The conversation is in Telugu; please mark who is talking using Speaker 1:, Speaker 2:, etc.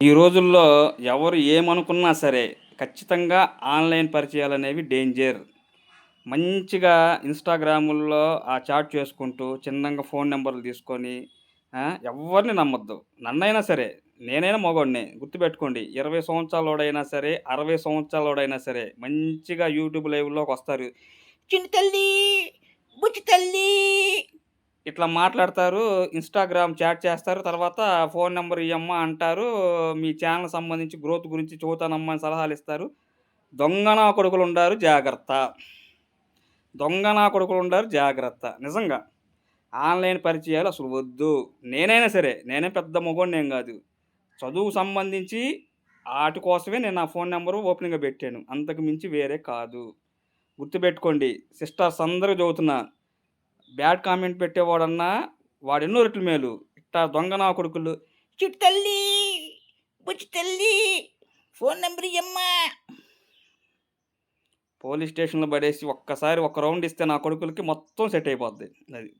Speaker 1: ఈ రోజుల్లో ఎవరు ఏమనుకున్నా సరే ఖచ్చితంగా ఆన్లైన్ పరిచయాలు అనేవి డేంజర్. మంచిగా ఇన్స్టాగ్రాముల్లో ఆ చాట్ చేసుకుంటూ చిన్నంగా ఫోన్ నెంబర్లు తీసుకొని ఎవరిని నమ్మొద్దు. నన్నైనా సరే నేనైనా మగోడిని గుర్తుపెట్టుకోండి ఇరవై సంవత్సరాలోడైనా సరే అరవై సంవత్సరాలోడైనా సరే మంచిగా యూట్యూబ్ లైవ్లోకి వస్తారు చిన్న తల్లి బుచ్చి తల్లి ఇట్లా మాట్లాడతారు ఇన్స్టాగ్రామ్ చాట్ చేస్తారు తర్వాత ఫోన్ నెంబర్ ఇవ్వమ్మా అంటారు మీ ఛానల్ సంబంధించి గ్రోత్ గురించి చూతానమ్మా అని సలహాలు ఇస్తారు. దొంగనా కొడుకులు ఉండారు జాగ్రత్త. దొంగనా కొడుకులు ఉండారు జాగ్రత్త. నిజంగా ఆన్లైన్ పరిచయాలు అసలు వద్దు. నేనైనా సరే నేనే పెద్ద మొగోడు కాదు. చదువు సంబంధించి వాటి కోసమే నేను నా ఫోన్ నెంబరు ఓపెనింగ్గా పెట్టాను. అంతకు మించి వేరే కాదు. గుర్తుపెట్టుకోండి సిస్టర్స్ అందరూ చదువుతున్నా బ్యాడ్ కామెంట్ పెట్టేవాడన్నా వాడు ఎన్నో రెట్లు మేలు. ఇట్టా దొంగ నా కొడుకులు. చిట్టు తల్లి బుచ్చి తల్లి ఫోన్ నెంబర్ ఇమ్మా పోలీస్ స్టేషన్లో పడేసి ఒక్కసారి ఒక రౌండ్ ఇస్తే నా కొడుకులకి మొత్తం సెట్ అయిపోద్ది. అది